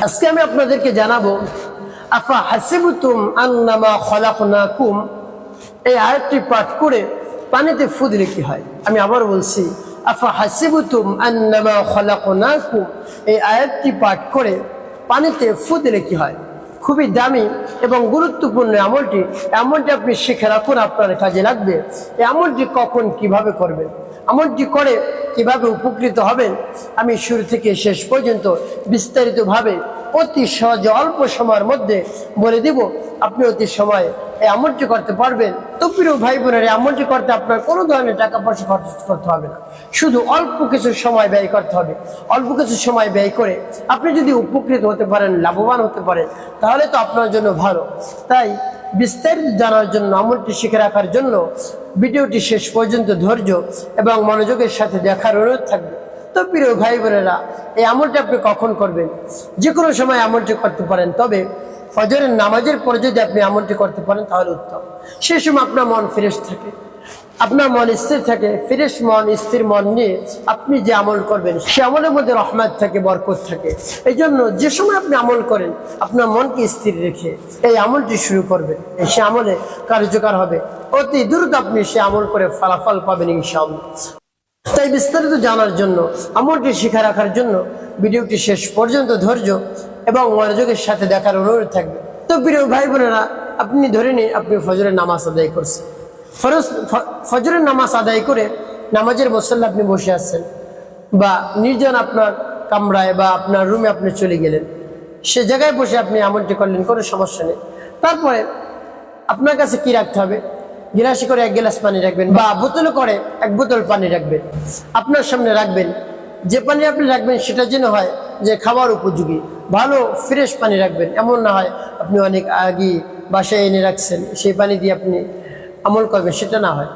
আজকে আমি আপনাদেরকে জানাব, আফা হাসিবুতুম আন্নামা খলাকনাকুম। এই আয়াতটি পাঠ করে পানিতে ফু দিলে কি হয়? আমি আবার বলছি, আফা হাসিবুতুম আন্নামা খলাকনাকুম। এই আয়াতটি পাঠ করে পানিতে ফু দিলে কি হয়? খুবই দামি এবং গুরুত্বপূর্ণ আমলটি এমনটি আপনি শিখে রাখুন, আপনার কাজে লাগবে। এমনটি কখন কীভাবে করবেন? এমনটি করে কীভাবে উপকৃত হবেন? আমি শুরু থেকে শেষ পর্যন্ত বিস্তারিতভাবে অতি সহজে অল্প সময়ের মধ্যে বলে দিব, আপনি অতি সময়ে এই আমলটি করতে পারবেন। তো প্রিয় ভাই বোনের এই আমলটি করতে আপনার কোনো ধরনের টাকা পয়সা খরচ করতে হবে না। শুধু অল্প কিছু সময় ব্যয় করতে হবে। অল্প কিছু সময় ব্যয় করে আপনি যদি উপকৃত হতে পারেন, লাভবান হতে পারেন, তাহলে তো আপনার জন্য ভালো। তাই বিস্তারিত জানার জন্য, আমলটি শিখে রাখার জন্য ভিডিওটি শেষ পর্যন্ত ধৈর্য এবং মনোযোগের সাথে দেখার অনুরোধ থাকবে। তো প্রিয় ভাই বোনেরা, এই আমলটি আপনি কখন করবেন? যে কোনো সময় আমলটি করতে পারেন, তবে ফজরের নামাজের পরে যদি আপনি আমলটি করতে পারেন, তাহলে উত্তম। সে সময় আপনার মন ফ্রেশ থাকে, আপনার মন স্থির থাকে, ফ্রেশ মন, স্থির মন নিয়ে আপনি যে আমল করবেন, সে আমলের মধ্যে রহমত থাকে, বরকত থাকে। এই জন্য যে সময় আপনি আমল করেন, আপনার মনকে স্থির রেখে এই আমলটি শুরু করবেন। সে আমলে কার্যকর হবে। অতি দ্রুত আপনি সে আমল করে ফলাফল পাবেন, ইনশাআল্লাহ। তাই বিস্তারিত জানার জন্য, আমলটি শিখা রাখার জন্য ভিডিওটি শেষ পর্যন্ত ধৈর্য এবং মনোযোগের সাথে দেখার অনুরোধ থাকবে। তো প্রিয় ভাই বোনেরা, আপনি ধরে নিন আপনি ফজরের নামাজ আদায় করছেন। ফরজ ফজরের নামাজ আদায় করে নামাজের মসল্লা আপনি বসে আছেন বা নির্জন আপনার কামরায় বা আপনার রুমে আপনি চলে গেলেন। সে জায়গায় বসে আপনি আমলটি করলেন, কোনো সমস্যা নেই। তারপরে আপনার কাছে কি রাখতে হবে? গিলাসে করে এক গ্লাস পানি রাখবেন বা বোতলে করে এক বোতল পানি রাখবেন। আপনার সামনে রাখবেন। যে পানি আপনি রাখবেন সেটা যেন হয় যে খাবার উপযোগী। ভালো, ফ্রেশ পানি রাখবেন। এমন না হয় আপনি অনেক আগে বাসায় এনে রাখছেন, সেই পানি দিয়ে আপনি আমল করবেন, সেটা না হয়।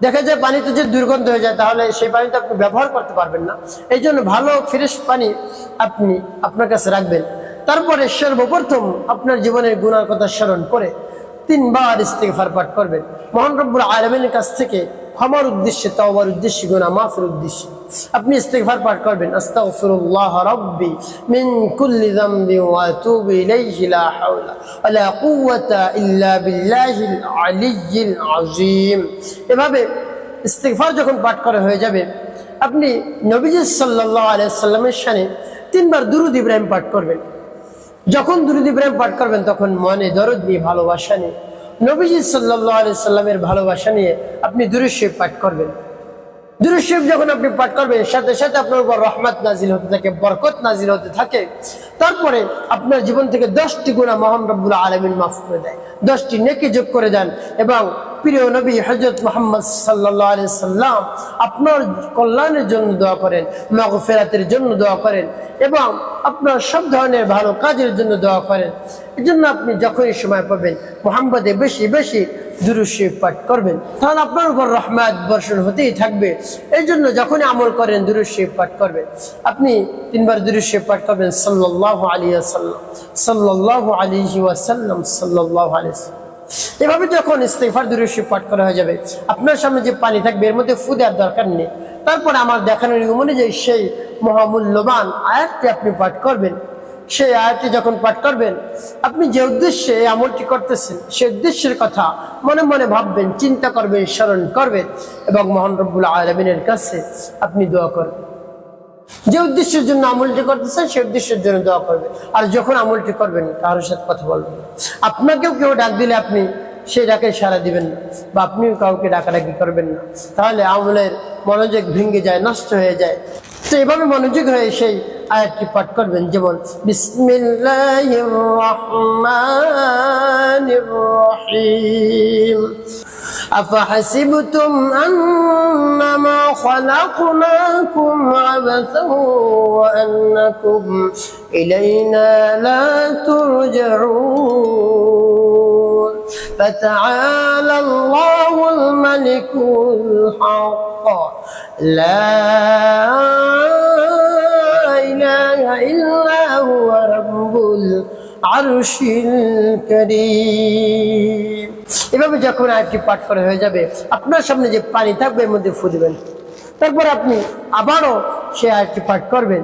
দেখা যায় পানিতে যে দুর্গন্ধ হয়ে যায়, তাহলে সেই পানিটা আপনি ব্যবহার করতে পারবেন না। এই জন্য ভালো, ফ্রেশ পানি আপনি আপনার কাছে রাখবেন। তারপরে সর্বপ্রথম আপনার জীবনের গুণার কথা স্মরণ করে তিনবার ইস্তেগফার পাঠ করবেন। মহান রব্বুল আলমিনের কাছ থেকে ক্ষমার উদ্দেশ্যে, তওবার উদ্দেশ্যে, গুনাহ মাফের উদ্দেশ্যে আপনি ইস্তেগফার পাঠ করবেন। আস্তাগফিরুল্লাহ রাব্বি মিন কুল্লি যামবি ওয়া আতুবু ইলাইহি লা হাওলা ওয়া লা কুওয়াতা ইল্লা বিল্লাহিল আলিয়্যিল আযীম। এভাবে ইস্তেগফার যখন পাঠ করা হয়ে যাবে, আপনি নবীজি সাল্লাল্লাহু আলাইহি সাল্লামের শানে তিনবার দুরূদ ইব্রাহিম পাঠ করবেন। যখন দুরুদ ইব্রাহিম পাঠ করবেন, তখন মনে দরদ নিয়ে ভালোবাসা নিয়ে, নবীজি সাল্লাহ আলি সাল্লামের ভালোবাসা নিয়ে আপনি দুরুশিব পাঠ করবেন। দুরুশিব যখন আপনি পাঠ করবেন, সাথে সাথে আপনার উপর রহমত নাজিল হতে থাকে, বরকত নাজিল হতে থাকে। তারপরে আপনার জীবন থেকে দশটি গুণা মোহাম্মদ রব্বুল আলমিন মাফ করে দেয়। দশটি নেকি যোগ করে দেন এবং প্রিয় নবী হজরত মোহাম্মদ সাল্লাহ আলি সাল্লাম আপনার কল্যাণের জন্য দোয়া করেন মগ ফেরাতের জন্য দোয়া করেন এবং আপনার সব ধরনের ভালো কাজের জন্য দোয়া করেন। এই জন্য আপনি যখনই সময় পাবেন, মোহাম্মদে বেশি বেশি দুরুশি পাঠ করবেন। তাহলে আপনার উপর রহমাত বর্ষণ হতেই থাকবে। এই জন্য যখনই আমল করেন দুরুশি পাঠ করবেন। আপনি তিনবার দুরুশি পাঠ করবেন সাল্লাহ আলিয়া সাল্লাম সাল্লাহ আলিহি ওয়াসাল্লাম সাল্লাহ আলিয়া এভাবে যখন ইস্তেফার দুরুশি পাঠ করা হয়ে যাবে, আপনার সামনে যে পানি থাকবে, এর মধ্যে ফু দেওয়ার দরকার নেই। তারপর আমার দেখানোর অনুযায়ী সেই মহামূল্যবান আয়াতটি আপনি পাঠ করবেন। সেই আয়াতটি যখন পাঠ করবেন, আপনি যে উদ্দেশ্যে আমলটি করতেছেন সেই উদ্দেশ্যের কথা মনে মনে ভাববেন, চিন্তা করবেন, স্মরণ করবেন এবং মহান রব্বুল আলমিনের কাছে আপনি দোয়া করবেন। যে উদ্দেশ্যের জন্য আমলটি করতেছেন সেই উদ্দেশ্যের জন্য দোয়া করবেন। আর যখন আমলটি করবেন, কারোর সাথে কথা বলবেন আপনাকেও কেউ ডাক দিলে আপনি সেই ডাকে সাড়া দিবেন না বা আপনিও কাউকে ডাকাডাকি করবেন না। তাহলে আমলের মনোযোগ ভেঙে যায়, নষ্ট হয়ে যায়। তো এভাবে মনোযোগ হয়ে সেই আয়াতটি পাঠ করবেন যেমন বিসমিল্লাহির রহমানির রহিম أفحسبتم أنما خلقناكم عبثا وأنكم إلينا لا ترجعون فتعالى الله الملك الحق لا إله إلا هو رب العرش الكريم এভাবে যখন আয়াতটি পাঠ করা হয়ে যাবে আপনার সামনে যে পানি থাকবে এর মধ্যে ফু দিবেন তারপর আপনি আবারও সে আয়াতটি পাঠ করবেন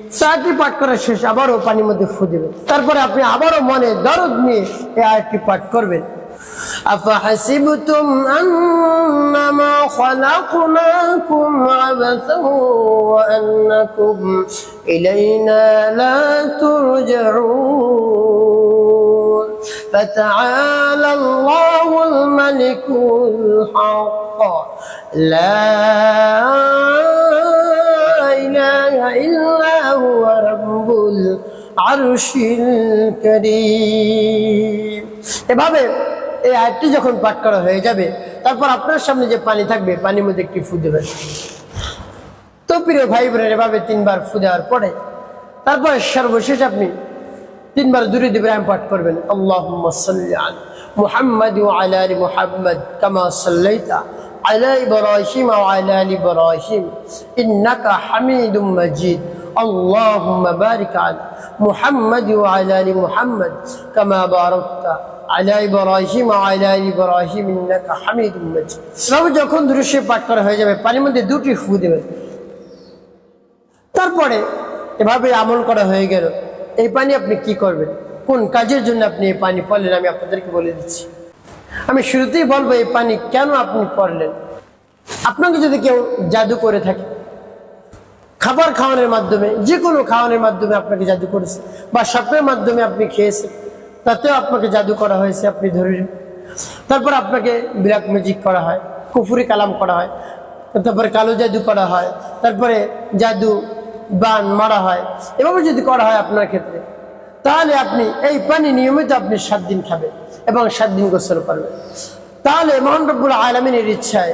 চারটি পাঠ করা শেষ আবারও পানির মধ্যে ফু দেবেন তারপরে আপনি আবারও মনে দরদ নিয়ে এই আয়াতটি পাঠ করবেন أفحسبتم أنما خلقناكم عبثا وأنكم إلينا لا ترجعون فتعالى الله الملك الحق لا এভাবে এই আয়াতটি যখন পাঠ করা হয়ে যাবে, তারপর আপনার সামনে যে পানি থাকবে, পানির মধ্যে একটি ফু দেবেন। তো প্রিয় ভাই বোনের, এভাবে তিনবার ফু দেওয়ার পরে, তারপর সর্বশেষ আপনি তিনবার দুরুদ ইব্রাহিম পাঠ করবেন আল্লাহ মুহাম্মদ আলা আলী মুহাম্মদ কামা সাল্লাইতা আলা ইব্রাহিম আলা আলী ইব্রাহিম ইন্নাকা হামিদুম মাজিদ। اللهم بارك على محمد وعلى ال محمد كما باركت على ابراهيم وعلى ال ابراهيم انك حميد مجيد তবে যখন দৃশ্য পাঠ করা হয়ে যাবে পানির মধ্যে দুটি ফু দেবেন তারপরে এভাবে আমল করা হয়ে গেল এই পানি আপনি কি করবেন কোন কাজের জন্য আপনি এই পানি পড়লেন আমি আপনাদেরকে বলে দিচ্ছি আমি শুরুতেই বলবো এই পানি কেন আপনি পড়লেন আপনাকে যদি কেউ জাদু করে থাকে খাবার খাওয়ানোর মাধ্যমে যে কোনো খাওয়ানোর মাধ্যমে আপনাকে জাদু করেছে, বা স্বপ্নের মাধ্যমে আপনি খেয়েছেন, তাতেও আপনাকে জাদু করা হয়েছে, আপনি ধরে। তারপর আপনাকে ব্ল্যাক ম্যাজিক করা হয়, কুফুরি কালাম করা হয়, তারপরে কালো জাদু করা হয়, তারপরে জাদু, বান, মারা হয়, এভাবে যদি করা হয় আপনার ক্ষেত্রে, তাহলে আপনি এই পানি নিয়মিত আপনি সাত দিন খাবেন এবং সাত দিন গোসল করবেন তাহলে মোহন রব্বুল আলমিনের ইচ্ছায়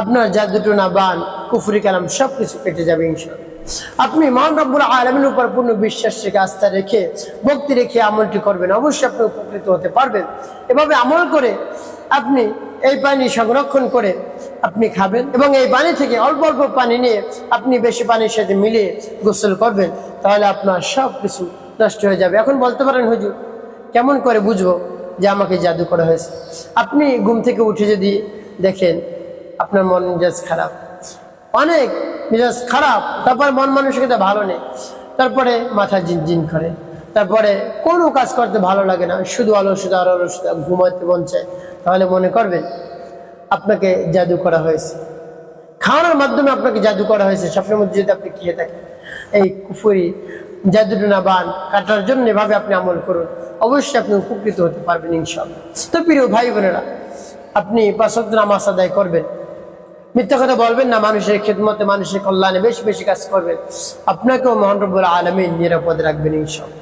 আপনার জাদুটনা বান, কুফরি, কালাম সব কিছু কেটে যাবে ইনশাল্লাহ আপনি মহান রব্বুল আলমীর উপর পূর্ণ বিশ্বাস রেখে, আস্থা রেখে, ভক্তি রেখে আমলটি করবেন, অবশ্যই আপনি উপকৃত হতে পারবেন। এভাবে আমল করে আপনি এই পানি সংরক্ষণ করে আপনি খাবেন এবং এই পানি থেকে অল্প অল্প পানি নিয়ে আপনি বেশি পানির সাথে মিলিয়ে গোসল করবেন, তাহলে আপনার সব কিছু নষ্ট হয়ে যাবে। এখন বলতে পারেন, হুজুর, কেমন করে বুঝব যে আমাকে জাদু করা হয়েছে? আপনি ঘুম থেকে উঠে যদি দেখেন আপনার মন মেজাজ খারাপ। অনেক মেজাজ খারাপ, তারপর মন মানুষের মানসিকতা ভালো নেই। তারপরে মাথা জিনজিন করে। তারপরে কোনো কাজ করতে ভালো লাগে না, শুধু অলসতা আর অলসতা ঘুমাতে মন চায়। তাহলে মনে করবেন, আপনাকে জাদু করা হয়েছে। খাওয়ানোর মাধ্যমে আপনাকে জাদু করা হয়েছে, স্বপ্নের মধ্যে যদি আপনি খেয়ে থাকেন। এই কুফুরি জাদুটনা বান কাটার জন্য এভাবে আপনি আমল করুন। অবশ্যই আপনি উপকৃত হতে পারবেন ইনশাল্লাহ তো প্রিয় ভাই বোনেরা, আপনি পাঁচক নামাজ আদায় করবেন। মিথ্যা কথা বলবেন না, মানুষের খেদমতে, মানুষের কল্যাণে বেশি বেশি কাজ করবেন। আপনাকেও মহান রব্বুল আলমী নিরাপদে রাখবেন ইনশাল্লাহ